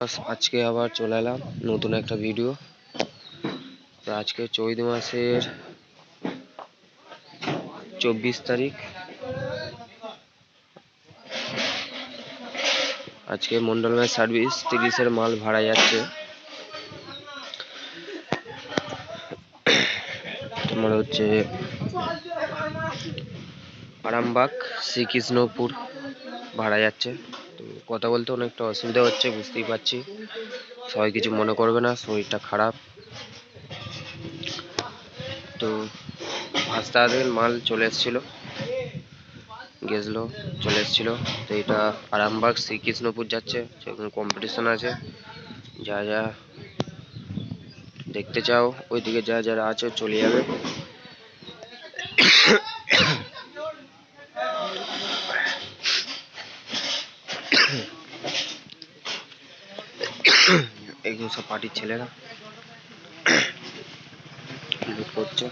আজকে আবার চলে এলাম নতুন একটা ভিডিও আজকে চৈত মাসের চব্বিশ তারিখ। আজকে মন্ডল ম্যাচ সার্ভিস তিরিশের মাল ভাড়া যাচ্ছে। তোমার হচ্ছে আরামবাগ, শ্রীকৃষ্ণপুর ভাড়া যাচ্ছে। কথা বলতে অনেকটা অসুবিধা হচ্ছে, বুঝতেই পারছি। সবাই কিছু মনে করবে না, শরীরটা খারাপ। তো আজ তাদের মাল চলে এসেছিল গেছিল চলে এসেছিল। তো এটা আরামবাগ শ্রীকৃষ্ণপুর যাচ্ছে, সেখানে কম্পিটিশন আছে। যা যা দেখতে চাও, ওইদিকে যা যারা আছে চলে যাবে। এগুলো সব পার্টির ছেলেরা। লুট করছে।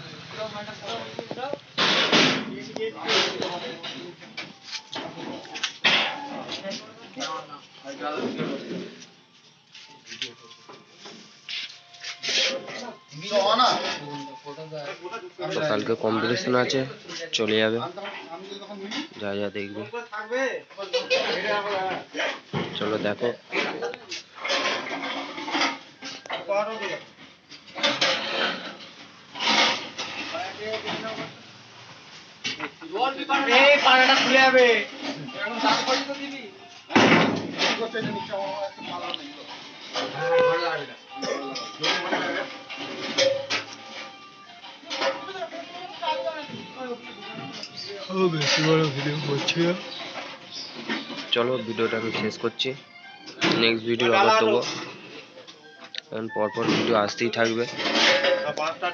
কালকে কম্পিটিশন আছে, চলে যাবে। যা যা দেখবে। চলো দেখো। এই পাড়াটা খুলে যাবে বেশি বড় ভিডিও করছি চলো ভিডিওটা আমি শেষ করছি নেক্সট ভিডিও আবার দেবো কারণ পরপর ভিডিও আসতেই থাকবে। পাঁচটা